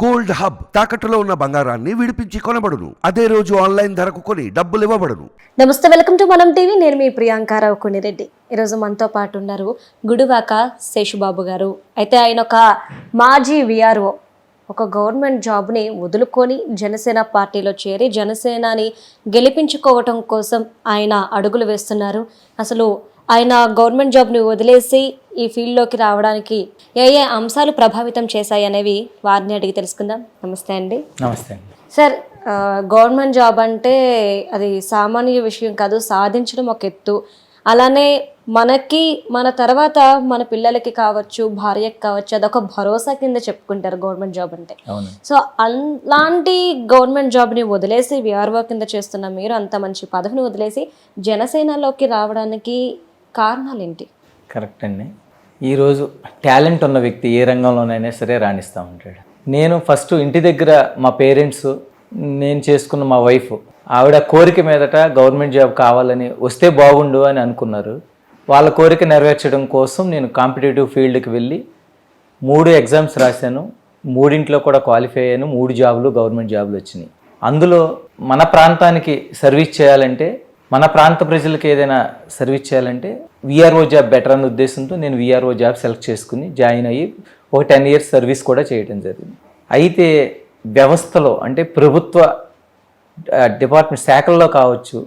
Gold hub తాకట్టులో ఉన్న బంగారాన్ని విడిపించి కొనబడును. అదే రోజు ఆన్లైన్ ధరకు కొని డబ్బులు ఇవ్వబడును. నమస్తే వెల్కమ్ టు మనం టీవీ. నేను మీ ప్రియాంకారావు కొనిరెడ్డి ఈరోజు మనతో పాటు ఉన్నారు గుడివాక శేషుబాబు గారు. అయితే ఆయన ఒక మాజీ విఆర్ఓ ఒక గవర్నమెంట్ జాబ్ని వదులుకొని జనసేన పార్టీలో చేరి జనసేనని గెలిపించుకోవటం కోసం ఆయన అడుగులు వేస్తున్నారు. అసలు ఆయన గవర్నమెంట్ జాబ్ని వదిలేసి ఈ ఫీల్డ్లోకి రావడానికి ఏ ఏ అంశాలు ప్రభావితం చేశాయి అనేవి వారిని అడిగి తెలుసుకుందాం. నమస్తే అండి. నమస్తే అండి. సార్ గవర్నమెంట్ జాబ్ అంటే అది సామాన్య విషయం కాదు సాధించడం ఒక ఎత్తు. అలానే మనకి మన తర్వాత మన పిల్లలకి కావచ్చు భార్యకి కావచ్చు అదొక భరోసా కింద చెప్పుకుంటారు గవర్నమెంట్ జాబ్ అంటే. సో అలాంటి గవర్నమెంట్ జాబ్ని వదిలేసి విఆర్ఓ కింద చేస్తున్న మీరు అంత మంచి పదవిని వదిలేసి జనసేనలోకి రావడానికి కారణాలు ఏంటి కరెక్ట్ అండి. ఈరోజు టాలెంట్ ఉన్న వ్యక్తి ఏ రంగంలోనైనా సరే రాణిస్తూ ఉంటాడు. నేను ఫస్ట్ ఇంటి దగ్గర మా పేరెంట్స్ నేను చేసుకున్న మా వైఫ్ ఆవిడ కోరిక మీదట గవర్నమెంట్ జాబ్ కావాలని వస్తే బాగుండు అని అనుకున్నారు. వాళ్ళ కోరిక నెరవేర్చడం కోసం నేను కాంపిటేటివ్ ఫీల్డ్కి వెళ్ళి మూడు ఎగ్జామ్స్ రాశాను. మూడింట్లో కూడా క్వాలిఫై అయ్యాను. మూడు జాబులు గవర్నమెంట్ జాబులు వచ్చినాయి. అందులో మన ప్రాంతానికి సర్వీస్ చేయాలంటే మన ప్రాంత ప్రజలకు ఏదైనా సర్వీస్ చేయాలంటే విఆర్ఓ జాబ్ బెటర్ అనే ఉద్దేశంతో నేను విఆర్ఓ జాబ్ సెలెక్ట్ చేసుకుని జాయిన్ అయ్యి ఒక టెన్ ఇయర్స్ సర్వీస్ కూడా చేయడం జరిగింది. అయితే వ్యవస్థలో అంటే ప్రభుత్వ డిపార్ట్మెంట్ శాఖల్లో కావచ్చు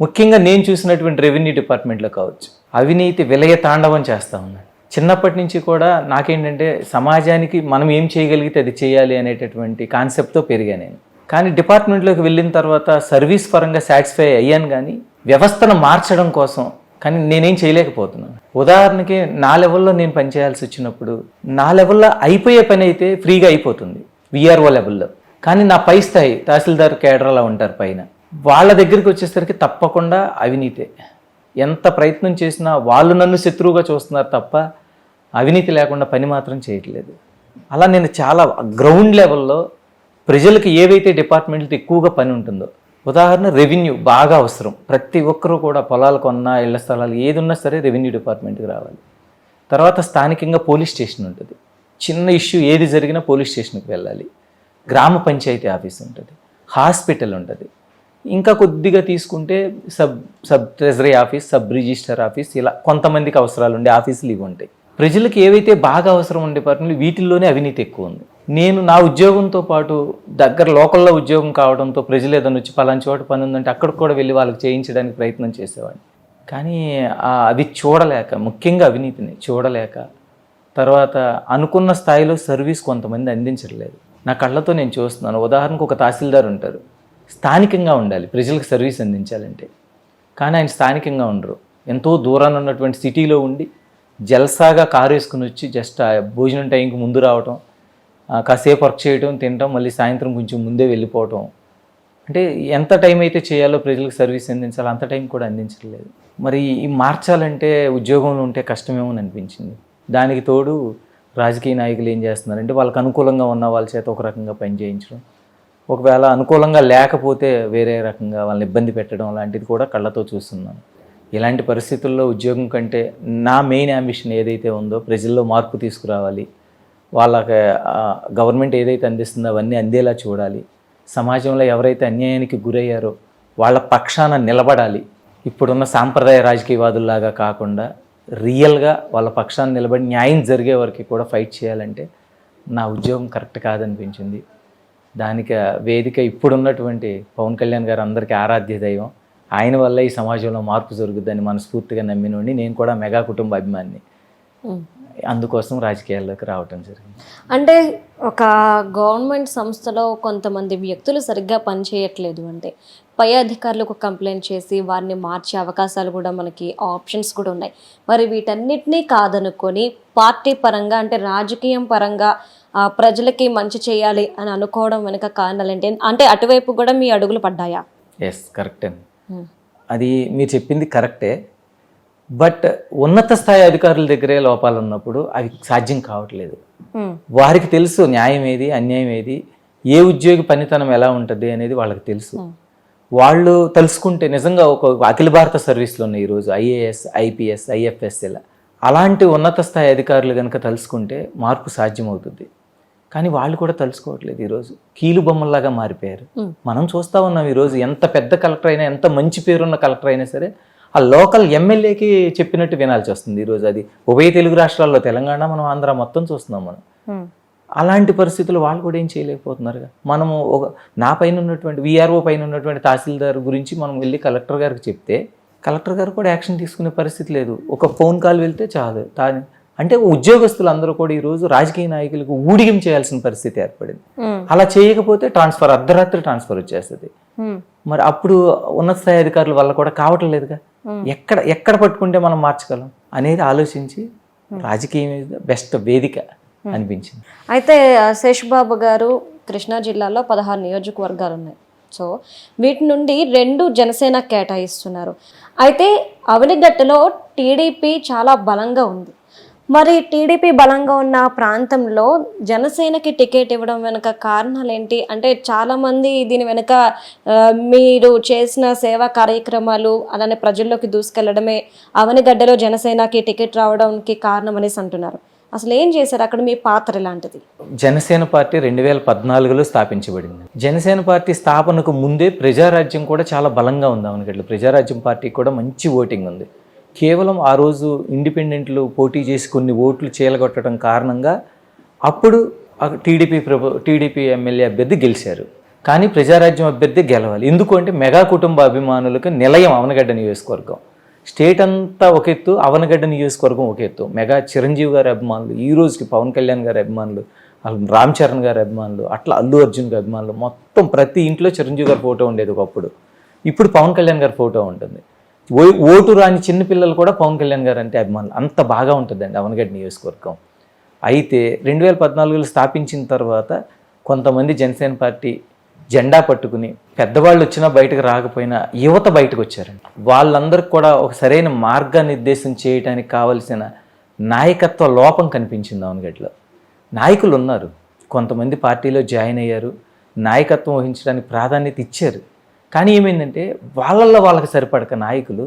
ముఖ్యంగా నేను చూసినటువంటి రెవెన్యూ డిపార్ట్మెంట్లో కావచ్చు అవినీతి విలయ తాండవం చేస్తూ ఉన్నాను. చిన్నప్పటి నుంచి కూడా నాకేంటంటే సమాజానికి మనం ఏం చేయగలిగితే అది చేయాలి అనేటటువంటి కాన్సెప్ట్తో పెరిగా నేను. కానీ డిపార్ట్మెంట్లోకి వెళ్ళిన తర్వాత సర్వీస్ పరంగా సాటిస్ఫై అయ్యాను కానీ వ్యవస్థను మార్చడం కోసం కానీ నేనేం చేయలేకపోతున్నాను. ఉదాహరణకి నా లెవెల్లో నేను పనిచేయాల్సి వచ్చినప్పుడు నా లెవెల్లో అయిపోయే పని అయితే ఫ్రీగా అయిపోతుంది విఆర్ఓ లెవెల్లో. కానీ నా పై స్థాయి తహసీల్దార్ కేడర్లా ఉంటారు పైన. వాళ్ళ దగ్గరికి వచ్చేసరికి తప్పకుండా అవినీతే. ఎంత ప్రయత్నం చేసినా వాళ్ళు నన్ను శత్రువుగా చూస్తున్నారు తప్ప అవినీతి లేకుండా పని మాత్రం చేయట్లేదు. అలా నేను చాలా గ్రౌండ్ లెవెల్లో ప్రజలకు ఏవైతే డిపార్ట్మెంట్లతో ఎక్కువగా పని ఉంటుందో ఉదాహరణ రెవెన్యూ బాగా అవసరం. ప్రతి ఒక్కరూ కూడా పొలాలు కొన్నా ఇళ్ళ స్థలాలు ఏది ఉన్నా సరే రెవెన్యూ డిపార్ట్మెంట్కి రావాలి. తర్వాత స్థానికంగా పోలీస్ స్టేషన్ ఉంటుంది. చిన్న ఇష్యూ ఏది జరిగినా పోలీస్ స్టేషన్కి వెళ్ళాలి. గ్రామ పంచాయతీ ఆఫీస్ ఉంటుంది. హాస్పిటల్ ఉంటుంది. ఇంకా కొద్దిగా తీసుకుంటే sub sub treasury office sub register office ఇలా కొంతమందికి అవసరాలు ఉండే ఆఫీసులు ఇవి ఉంటాయి. ప్రజలకు ఏవైతే బాగా అవసరం ఉండే పార్టీలు వీటిల్లోనే అవినీతి ఎక్కువ ఉంది. నేను నా ఉద్యోగంతో పాటు దగ్గర లోకల్లో ఉద్యోగం కావడంతో ప్రజలు ఏదైనా వచ్చి పలానా చోట పని ఉందంటే అక్కడికి కూడా వెళ్ళి వాళ్ళకి చేయించడానికి ప్రయత్నం చేసేవాడిని. కానీ అది చూడలేక ముఖ్యంగా అవినీతిని చూడలేక తర్వాత అనుకున్న స్థాయిలో సర్వీస్ కొంతమంది అందించట్లేదు. నా కళ్ళతో నేను చూస్తున్నాను. ఉదాహరణకు ఒక తహసీల్దార్ ఉంటారు. స్థానికంగా ఉండాలి. ప్రజలకు సర్వీస్ అందించాలంటే. కానీ ఆయన స్థానికంగా ఉండరు. ఎంతో దూరాన ఉన్నటువంటి సిటీలో ఉండి జల్సాగా కారు వేసుకుని వచ్చి జస్ట్ ఆ భోజనం టైంకి ముందు రావటం కాసేపు వర్క్ చేయటం తినటం మళ్ళీ సాయంత్రం కొంచెం ముందే వెళ్ళిపోవటం. అంటే ఎంత టైం అయితే చేయాలో ప్రజలకు సర్వీస్ అందించాలో అంత టైం కూడా అందించలేదు మరి ఈ మార్చాలంటే ఉద్యోగంలో ఉంటే కష్టమేమో అని అనిపించింది. దానికి తోడు రాజకీయ నాయకులు ఏం చేస్తున్నారంటే వాళ్ళకి అనుకూలంగా ఉన్న వాళ్ళ చేత ఒక రకంగా పని చేయించడం. ఒకవేళ అనుకూలంగా లేకపోతే వేరే రకంగా వాళ్ళని ఇబ్బంది పెట్టడం లాంటిది కూడా కళ్ళతో చూస్తున్నాను. ఇలాంటి పరిస్థితుల్లో ఉద్యోగం కంటే నా మెయిన్ అంబిషన్ ఏదైతే ఉందో ప్రజల్లో మార్పు తీసుకురావాలి. వాళ్ళకి గవర్నమెంట్ ఏదైతే అందిస్తుందో అవన్నీ అందేలా చూడాలి. సమాజంలో ఎవరైతే అన్యాయానికి గురయ్యారో వాళ్ళ పక్షాన నిలబడాలి. ఇప్పుడున్న సాంప్రదాయ రాజకీయవాదుల్లాగా కాకుండా రియల్గా వాళ్ళ పక్షాన్ని నిలబడి న్యాయం జరిగే వరకు కూడా ఫైట్ చేయాలంటే నా ఉద్యోగం కరెక్ట్ కాదనిపించింది. దానికి వేదిక ఇప్పుడున్నటువంటి పవన్ కళ్యాణ్ గారు అందరికీ ఆరాధ్య దైవం. ఆయన వల్ల ఈ సమాజంలో మార్పు జరుగుద్దని మనస్ఫూర్తిగా నమ్మినోడిని నేను కూడా మెగా కుటుంబ అభిమాని అందుకోసం రాజకీయాల్లోకి రావటం జరిగింది. అంటే ఒక గవర్నమెంట్ సంస్థలో కొంతమంది వ్యక్తులు సరిగ్గా పనిచేయట్లేదు అంటే పై అధికారులకు కంప్లైంట్ చేసి వారిని మార్చే అవకాశాలు కూడా మనకి ఆప్షన్స్ కూడా ఉన్నాయి. మరి వీటన్నిటినీ కాదనుకొని పార్టీ పరంగా అంటే రాజకీయం పరంగా ప్రజలకి మంచి చేయాలి అని అనుకోవడం వెనుక కారణాలు ఏంటి? అంటే అటువైపు కూడా మీ అడుగులు పడ్డాయా? ఎస్ కరెక్టే అది మీరు చెప్పింది కరెక్టే. బట్ ఉన్నత స్థాయి అధికారుల దగ్గరే లోపాలు ఉన్నప్పుడు అవి సాధ్యం కావట్లేదు. వారికి తెలుసు న్యాయం ఏది అన్యాయం ఏది ఏ ఉద్యోగి పనితనం ఎలా ఉంటుంది అనేది వాళ్ళకి తెలుసు. వాళ్ళు తెలుసుకుంటే నిజంగా ఒక అఖిల భారత సర్వీస్లో ఉన్నాయి ఈరోజు ఐఏఎస్ ఐపీఎస్ ఐఎఫ్ఎస్ ఇలా అలాంటి ఉన్నత స్థాయి అధికారులు కనుక తెలుసుకుంటే మార్పు సాధ్యమవుతుంది. కానీ వాళ్ళు కూడా తలుసుకోవట్లేదు ఈరోజు కీలు బొమ్మల్లాగా మారిపోయారు. మనం చూస్తా ఉన్నాం ఈరోజు ఎంత పెద్ద కలెక్టర్ అయినా ఎంత మంచి పేరున్న కలెక్టర్ అయినా సరే ఆ లోకల్ ఎమ్మెల్యేకి చెప్పినట్టు వినాల్సి వస్తుంది ఈరోజు అది. ఉభయ తెలుగు రాష్ట్రాల్లో తెలంగాణ మనం ఆంధ్ర మొత్తం చూస్తున్నాం మనం. అలాంటి పరిస్థితులు వాళ్ళు కూడా ఏం చేయలేకపోతున్నారుగా. మనము ఒక నా పైన ఉన్నటువంటి విఆర్ఓ పైన ఉన్నటువంటి తహసీల్దార్ గురించి మనం వెళ్ళి కలెక్టర్ గారికి చెప్తే కలెక్టర్ గారు కూడా యాక్షన్ తీసుకునే పరిస్థితి లేదు. ఒక ఫోన్ కాల్ వెళ్తే చాలు. అంటే ఉద్యోగస్తులు అందరూ కూడా ఈరోజు రాజకీయ నాయకులకు ఊడిగం చేయాల్సిన పరిస్థితి ఏర్పడింది. అలా చేయకపోతే ట్రాన్స్ఫర్ అర్ధరాత్రి ట్రాన్స్ఫర్ వచ్చేస్తుంది. మరి అప్పుడు ఉన్నత స్థాయి అధికారుల వల్ల కూడా కావటం లేదుగా ఎక్కడ ఎక్కడ పట్టుకుంటే మనం మార్చగలం అనేది ఆలోచించి రాజకీయం బెస్ట్ వేదిక అనిపించింది. అయితే శేషుబాబు గారు కృష్ణా జిల్లాలో పదహారు నియోజకవర్గాలు ఉన్నాయి సో వీటి నుండి రెండు జనసేన కేటాయిస్తున్నారు. అయితే అవనిగట్టులో టీడీపీ చాలా బలంగా ఉంది. మరి టీడీపీ బలంగా ఉన్న ప్రాంతంలో జనసేనకి టికెట్ ఇవ్వడం వెనుక కారణాలు ఏంటి అంటే చాలామంది దీని వెనుక మీరు చేసిన సేవా కార్యక్రమాలు అలానే ప్రజల్లోకి దూసుకెళ్ళడమే అవనిగడ్డలో జనసేనకి టికెట్ రావడానికి కారణం అనేసి అంటున్నారు. అసలు ఏం చేశారు? అక్కడ మీ పాత్ర ఎలాంటిది? జనసేన పార్టీ రెండు వేల పద్నాలుగులో స్థాపించబడింది. జనసేన పార్టీ స్థాపనకు ముందే ప్రజారాజ్యం కూడా చాలా బలంగా ఉంది అవనగడ్లు ప్రజారాజ్యం పార్టీ కూడా మంచి ఓటింగ్ ఉంది. కేవలం ఆ రోజు ఇండిపెండెంట్లు పోటీ చేసి కొన్ని ఓట్లు చీలగొట్టడం కారణంగా అప్పుడు టీడీపీ ప్రభు టీడీపీ ఎమ్మెల్యే అభ్యర్థి గెలిచారు. కానీ ప్రజారాజ్యం అభ్యర్థి గెలవాలి. ఎందుకు అంటే మెగా కుటుంబ అభిమానులకు నిలయం అవనగడ్డ నియోజకవర్గం. స్టేట్ అంతా ఒక ఎత్తు అవనగడ్డ నియోజకవర్గం ఒక ఎత్తు. మెగా చిరంజీవి గారి అభిమానులు ఈ రోజుకి పవన్ కళ్యాణ్ గారి అభిమానులు రామ్ చరణ్ గారి అభిమానులు అట్లా అల్లు అర్జున్ గారి అభిమానులు మొత్తం ప్రతి ఇంట్లో చిరంజీవి గారి ఫోటో ఉండేది ఒకప్పుడు. ఇప్పుడు పవన్ కళ్యాణ్ గారి ఫోటో ఉంటుంది. ఓటు రాని చిన్నపిల్లలు కూడా పవన్ కళ్యాణ్ గారు అంటే అభిమానులు. అంత బాగా ఉంటుందండి అవనగడ్డ నియోజకవర్గం. అయితే రెండు వేల పద్నాలుగులో స్థాపించిన తర్వాత కొంతమంది జనసేన పార్టీ జెండా పట్టుకుని పెద్దవాళ్ళు వచ్చినా బయటకు రాకపోయినా యువత బయటకు వచ్చారండి. వాళ్ళందరికీ కూడా ఒక సరైన మార్గనిర్దేశం చేయడానికి కావలసిన నాయకత్వ లోపం కనిపించింది అవనగడ్డలో నాయకులు ఉన్నారు. కొంతమంది పార్టీలో జాయిన్ అయ్యారు. నాయకత్వం వహించడానికి ప్రాధాన్యత ఇచ్చారు. కానీ ఏమైందంటే వాళ్ళల్లో వాళ్ళకి సరిపడక నాయకులు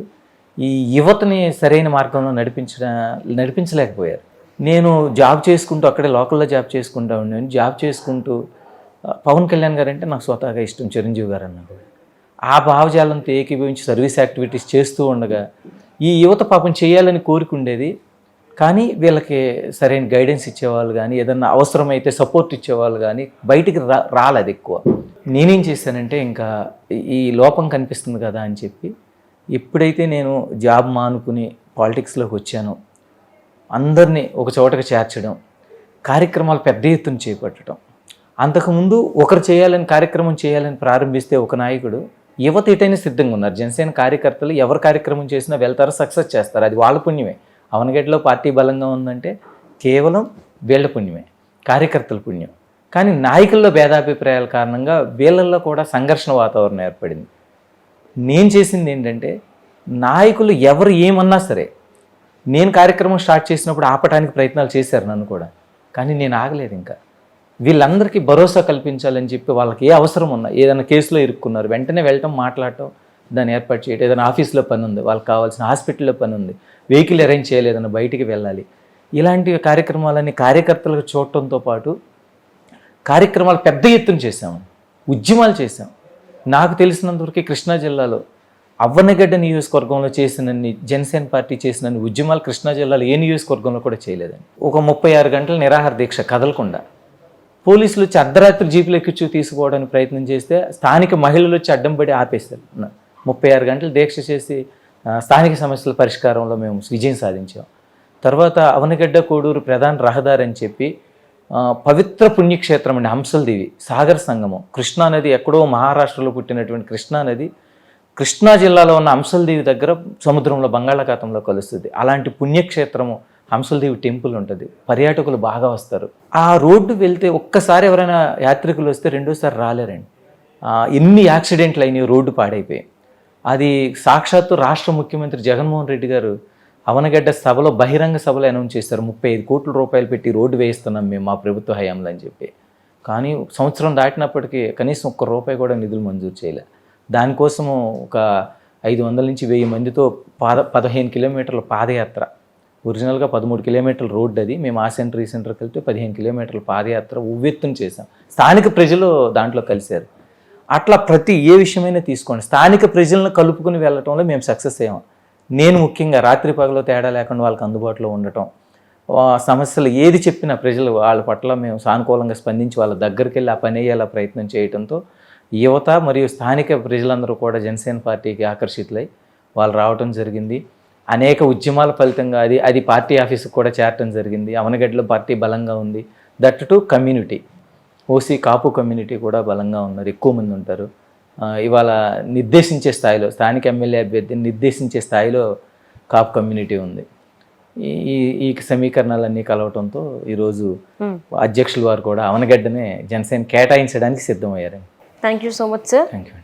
ఈ యువతని సరైన మార్గంలో నడిపించడ నడిపించలేకపోయారు. నేను జాబ్ చేసుకుంటూ అక్కడే లోకల్లో జాబ్ చేసుకుంటా ఉన్నాను. జాబ్ చేసుకుంటూ పవన్ కళ్యాణ్ గారు అంటే నాకు స్వతహాగా ఇష్టం చిరంజీవి గారు అన్న కూడా ఆ భావజాలంతో ఏకీభవించి సర్వీస్ యాక్టివిటీస్ చేస్తూ ఉండగా ఈ యువత పాపం చేయాలని కోరిక ఉండేది కానీ వీళ్ళకి సరైన గైడెన్స్ ఇచ్చేవాళ్ళు కానీ ఏదన్నా అవసరమైతే సపోర్ట్ ఇచ్చేవాళ్ళు కానీ బయటికి రా రాలేదు ఎక్కువ. నేనేం చేశానంటే ఇంకా ఈ లోపం కనిపిస్తుంది కదా అని చెప్పి ఎప్పుడైతే నేను జాబ్ మానుకుని పాలిటిక్స్లోకి వచ్చానో అందరినీ ఒక చోటకి చేర్చడం కార్యక్రమాలు పెద్ద ఎత్తున చేపట్టడం. అంతకుముందు ఒకరు చేయాలని కార్యక్రమం చేయాలని ప్రారంభిస్తే ఒక నాయకుడు యువత ఎటైనా సిద్ధంగా ఉన్నారు. జనసేన కార్యకర్తలు ఎవరు కార్యక్రమం చేసినా వెళ్తారో సక్సెస్ చేస్తారు. అది వాళ్ళ పుణ్యమే. అవనగడ్డలో పార్టీ బలంగా ఉందంటే కేవలం వీళ్ళ పుణ్యమే కార్యకర్తల పుణ్యం. కానీ నాయకుల్లో భేదాభిప్రాయాల కారణంగా వీళ్ళల్లో కూడా సంఘర్షణ వాతావరణం ఏర్పడింది. నేను చేసింది ఏంటంటే నాయకులు ఎవరు ఏమన్నా సరే నేను కార్యక్రమం స్టార్ట్ చేసినప్పుడు ఆపటానికి ప్రయత్నాలు చేశారు నన్ను కూడా కానీ నేను ఆగలేదు ఇంకా. వీళ్ళందరికీ భరోసా కల్పించాలని చెప్పి వాళ్ళకి ఏ అవసరం ఉన్నా ఏదైనా కేసులో ఇరుక్కున్నారు వెంటనే వెళ్ళటం మాట్లాడటం దాన్ని ఏర్పాటు చేయటం ఏదైనా ఆఫీస్లో పని ఉంది వాళ్ళకి కావాల్సిన హాస్పిటల్లో పని ఉంది వెహికల్ అరేంజ్ చేయలేదన్న బయటికి వెళ్ళాలి. ఇలాంటి కార్యక్రమాలన్నీ కార్యకర్తలకు చూడటంతో పాటు కార్యక్రమాలు పెద్ద ఎత్తున చేశాము ఉద్యమాలు చేశాం. నాకు తెలిసినంతవరకు కృష్ణా జిల్లాలో అవ్వనగడ్డ నియోజకవర్గంలో చేసినన్ని జనసేన పార్టీ చేసినన్ని ఉద్యమాలు కృష్ణా జిల్లాలో ఏ నియోజకవర్గంలో కూడా చేయలేదండి. ఒక ముప్పై ఆరు గంటల నిరాహార దీక్ష కదలకుండా పోలీసులు వచ్చి అర్ధరాత్రి జీపులు ఎక్కించు తీసుకోవడానికి ప్రయత్నం చేస్తే స్థానిక మహిళలు వచ్చి అడ్డం పడి ఆపేస్తారు ముప్పై ఆరు గంటలు దీక్ష చేసి స్థానిక సమస్యల పరిష్కారంలో మేము విజయం సాధించాం. తర్వాత అవనగడ్డ కోడూరు ప్రధాన రహదారి అని చెప్పి పవిత్ర పుణ్యక్షేత్రం అండి హంసలదేవి సాగర్ సంగమం. కృష్ణా నది ఎక్కడో మహారాష్ట్రలో పుట్టినటువంటి కృష్ణానది కృష్ణా జిల్లాలో ఉన్న హంసలదేవి దగ్గర సముద్రంలో బంగాళాఖాతంలో కలుస్తుంది. అలాంటి పుణ్యక్షేత్రము హంసలదేవి టెంపుల్ ఉంటుంది. పర్యాటకులు బాగా వస్తారు. ఆ రోడ్డు వెళ్తే ఒక్కసారి ఎవరైనా యాత్రికులు వస్తే రెండోసారి రాలేరండి. ఎన్ని యాక్సిడెంట్లు అయినాయి రోడ్డు పాడైపోయాయి. అది సాక్షాత్తు రాష్ట్ర ముఖ్యమంత్రి జగన్మోహన్ రెడ్డి గారు అవనగడ్డ సభలో బహిరంగ సభలో అనౌన్స్ చేశారు. ముప్పై ఐదు కోట్ల రూపాయలు పెట్టి రోడ్డు వేయిస్తున్నాం మేము మా ప్రభుత్వ హయాంలో అని చెప్పి. కానీ సంవత్సరం దాటినప్పటికీ కనీసం ఒక్క రూపాయి కూడా నిధులు మంజూరు చేయలే. దానికోసము ఒక ఐదు వందల నుంచి వెయ్యి మందితో పాద పదిహేను కిలోమీటర్ల పాదయాత్ర. ఒరిజినల్గా పదమూడు కిలోమీటర్ల రోడ్డు అది. మేము ఆ సెంటర్ ఈ సెంటర్కి వెళ్తే పదిహేను కిలోమీటర్ల పాదయాత్ర ఉవ్వెత్తున చేశాం. స్థానిక ప్రజలు దాంట్లో కలిశారు. అట్లా ప్రతి ఏ విషయమైనా తీసుకోండి. స్థానిక ప్రజలను కలుపుకుని వెళ్ళటంలో మేము సక్సెస్ అయ్యాం. నేను ముఖ్యంగా రాత్రి పగలు తేడా లేకుండా వాళ్ళకి అందుబాటులో ఉండటం ఆ సమస్యలు ఏది చెప్పినా ప్రజలు వాళ్ళ పట్ల మేము సానుకూలంగా స్పందించి వాళ్ళ దగ్గరికి వెళ్ళి ఆ పని అయ్యేలా ప్రయత్నం చేయడంతో యువత మరియు స్థానిక ప్రజలందరూ కూడా జనసేన పార్టీకి ఆకర్షితులై వాళ్ళు రావటం జరిగింది. అనేక ఉద్యమాల ఫలితంగా అది అది పార్టీ ఆఫీస్కి కూడా చేరటం జరిగింది. అవనగడ్డలో పార్టీ బలంగా ఉంది. That too community. OC Kapu community కూడా బలంగా ఉన్నారు ఎక్కువ మంది ఉంటారు. ఇవాళ నిర్దేశించే స్థాయిలో స్థానిక ఎమ్మెల్యే అభ్యర్థిని నిర్దేశించే స్థాయిలో కాపు కమ్యూనిటీ ఉంది. ఈ ఈ- ఈ సమీకరణాలన్నీ కలవటంతో ఈరోజు అధ్యక్షుల వారు కూడా అవనగడ్డనే జనసేన కేటాయించడానికి సిద్ధమయ్యారు thank you so much sir thank you